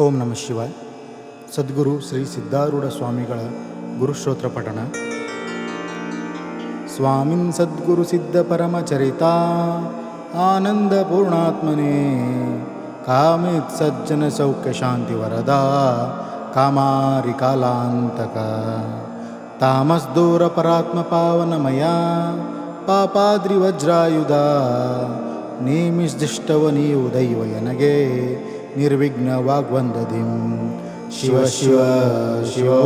ಓಂ ನಮ ಶಿವಾಯ್. ಸದ್ಗುರು ಶ್ರೀ ಸಿದ್ಧಾರೂಢ ಸ್ವಾಮಿಗಳ ಗುರುಶ್ರೋತ್ರ ಪಠಣ. ಸ್ವಾಮಿನ್ ಸದ್ಗುರು ಸಿದ್ಧ ಪರಮಚರಿತ ಆನಂದ ಪೂರ್ಣಾತ್ಮನೇ, ಕಾಮಿತ್ ಸಜ್ಜನ ಸೌಖ್ಯ ಶಾಂತಿ ವರದ, ಕಾಮಾರಿ ಕಾಲಾಂತಕ. ತಾಮಸ್ ದೂರ ಪರಾತ್ಮ ಪಾವನಮಯ ಪಾಪಾದ್ರಿ ವಜ್ರಾಯುಧ ನೇಮಿಸ್ದಿಷ್ಟವ ನೀವು ದೈವ ಎನಗೆ निर्विघ्नवाग्वन्ददिं शिव शिव शिवो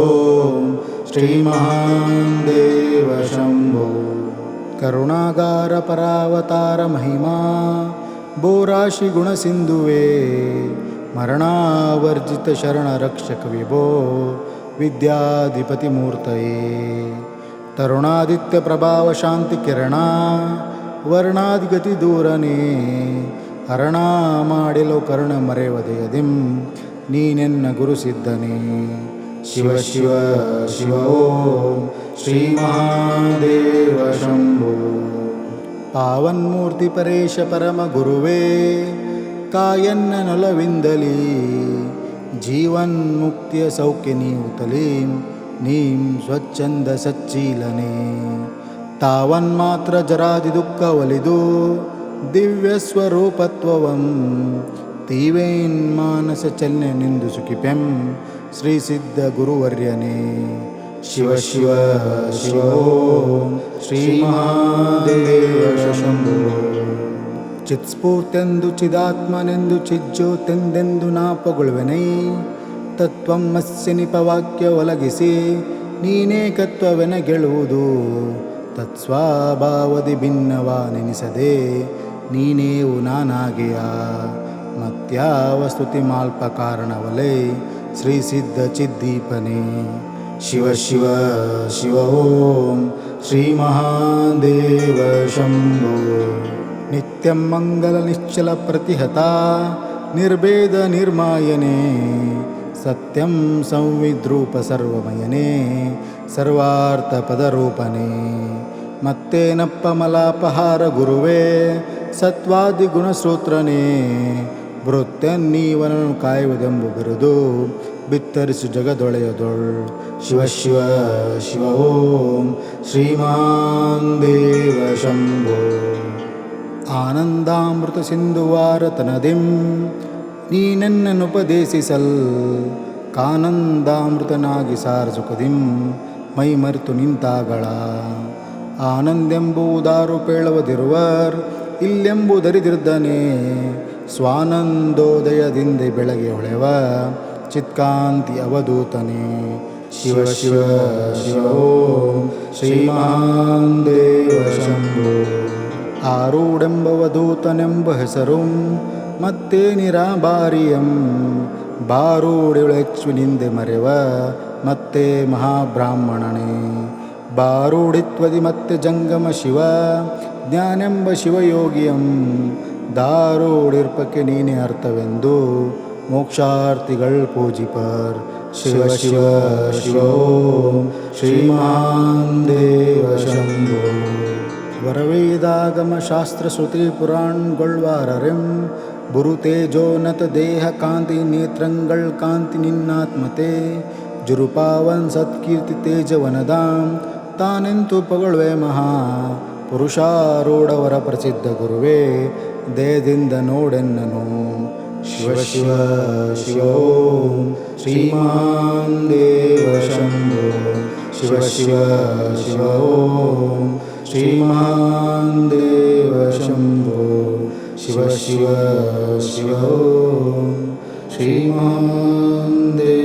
श्रीमहान्देव शम्भो। करुणागारपरावतारमहिमा बोराशिगुणसिन्धुवे मरणावर्जितशरणरक्षकविभो विद्याधिपतिमूर्तये तरुणादित्यप्रभावशान्तिकिरणा वर्णाद्गतिदूरने ಹರಣ ಮಾಡಿಲು ಕರುಣ ಮರೆವದೆಯದಿಂ ನೀನೆನ್ನ ಗುರುಸಿದ್ದನೇ. ಶಿವ ಶಿವ ಶಿವ, ಓಂ ಶ್ರೀ ಮಹಾದೇವ ಶಂಭೋ. ಪಾವನ್ಮೂರ್ತಿ ಪರೇಶ ಪರಮ ಗುರುವೇ, ಕಾಯನ್ನ ನೊಲವಿಂದಲಿ. ಜೀವನ್ ಮುಕ್ತಿಯ ಸೌಖ್ಯ ನೀವು ತಲೀಂ, ನೀಂ ಸ್ವಚ್ಛಂದ ಸಚ್ಚೀಲನೆ. ತಾವನ್ಮಾತ್ರ ಜರಾದಿ ದುಃಖ ಒಲಿದು ದಿವ್ಯ ತೀವೇನ್ಮಾನಸ ತೀವೇನ್ ಮಾನಸ ಚಲನೆ ನಿಂದು ಸುಖಿಪೆಂ. ಶ್ರೀ ಸಿದ್ಧ ಗುರುವರ್ಯನೇ. ಶಿವ ಶಿವ ಶಿವೋ ಶ್ರೀ ಚಿತ್ಸ್ಫೂರ್ತೆಂದು ಚಿದಾತ್ಮನೆಂದು ಚಿಜ್ಜೋತೆಂದೆಂದು ನಾ ಪೊಗಳುವೆನೈ ತತ್ವಂ ಮಸ್ಯ ನಿಪವಾಕ್ಯ ಒಲಗಿಸಿ ನೀನೇಕತ್ವವೆನ ಗೆಳುವುದು ತತ್ಸ್ವಾಭಾವದಿ ಭಿನ್ನವ ನೆನಿಸದೆ ನೀನೇವು ನಾನಾಗೆಯ. ಮತ್ಯಾವ ಸ್ತುತಿ ಮಾಲ್ಪ ಕಾರಣವಲೇ ಶ್ರೀ ಸಿದ್ಧ ಚಿದ್ದೀಪನೇ. ಶಿವ ಶಿವ ಶಿವ ಓಂ ಶ್ರೀ ಮಹಾದೇವ ಶಂಭೋ. ನಿತ್ಯಂ ಮಂಗಲ ನಿಶ್ಚಲ ಪ್ರತಿಹತ ನಿರ್ಭೇದ ನಿರ್ಮಾಯನೆ. ಸತ್ಯಂ ಸಂವಿದ್ರೂಪ ಸರ್ವಮಯನೇ. ಸರ್ವಾರ್ಥ ಪದರೂಪನೇ. ಮತ್ತೇನಪ್ಪ ಮಲಾಪಹಾರ ಗುರುವೇ? ಸತ್ವಾದಿ ಗುಣಸೂತ್ರನೇ ಭೃತ್ಯನ್ನೀವನನ್ನು ಕಾಯುವುದೆಂಬು ಬಿರುದು. ಬಿತ್ತರಿಸು ಜಗದೊಳೆಯದೊಳ್. ಶಿವ ಶಿವ ಶಿವ ಓಂ. ಶ್ರೀಮಾನ್ ದೇವ ಶಂಭೋ. ಆನಂದಾಮೃತ ಸಿಂಧುವಾರತನದಿಂ ನೀನೆನ್ನನುಪದೇಶಿಸಲ್ ಕಾನಂದಾಮೃತನಾಗಿ ಸಾರಸುಕದಿಂ ಮೈ ಮರೆತು ನಿಂತಾಗಳ ಆನಂದೆಂಬುದಾರು ಇಲ್ಲೆಂಬು ಇಲ್ಲೆಂಬುದರಿದಿರ್ದನೆ ಸ್ವಾನಂದೋದಯದಿಂದ ಬೆಳಗ್ಗೆ ಹೊಳೆವ ಚಿತ್ಕಾಂತಿ ಅವಧೂತನೇ. ಶಿವ ಶಿವ ಶಿವ ಶ್ರೀಮಾನ್ ದೇವ ಶಂಭೋ. ಹೆಸರು ಮತ್ತೆ ನಿರಾಬಾರಿಯಂ ಬಾರೂಡಿಳೆಚ್ಚುನಿಂದೆ ಮರೆವ ಮತ್ತೆ ಮಹಾಬ್ರಾಹ್ಮಣನೇ. ಬಾರೂಡಿತ್ವದಿ ಮತ್ತೆ ಜಂಗಮ ಶಿವ ಜ್ಞಾನೆಂಬ ಶಿವಯೋಗಿಯಂ ದಾರೂಡಿರ್ಪಕ್ಕೆ ನೀನೇ ಅರ್ಥವೆಂದು ಮೋಕ್ಷಾರ್ಥಿಗಳ್ ಪೂಜಿಪರ್ ಶಿವ ಶಿವ ಶಿವ ಓಂ ಶ್ರೀಮಾನ್ ದೇವ ಶಂಭೋ ವರವೇದಾಗಮ ಶಾಸ್ತ್ರ ಶ್ರುತಿ ಪುರಾಣ್ಗೊಳ್ವಾರರೆಂ ಬುರು ತೇಜೋನತ ದೇಹ ಕಾಂತಿ ನೇತ್ರಂಗಳ್ ಕಾಂತಿ ನಿನ್ನಾತ್ಮತೆ ಜುರುಪಾವನ್ ಸತ್ಕೀರ್ತಿ ತೇಜವನದಾಂ ತಾನೆಂತು ಪೊಗಳುವೆ ಮಹಾ ಪುರುಷಾರೂಢವರ ಪ್ರಸಿದ್ಧ ಗುರುವೇ ದೇಹದಿಂದ ನೋಡೆನ್ನನು ಶಿವ ಶಿವ ಶಿವ ಓಂ ಶ್ರೀಮಾನ್ ದೇವ ಶಂಭೋ ಶಿವ ಶಿವ ಶಿವ ಓಂ ಶ್ರೀಮಾನ್ ದೇವ ಶಂಭೋ ಶಿವ ಶಿವ ಶಿವ ಓಂ ಶ್ರೀಮಾನ್ ದೇವ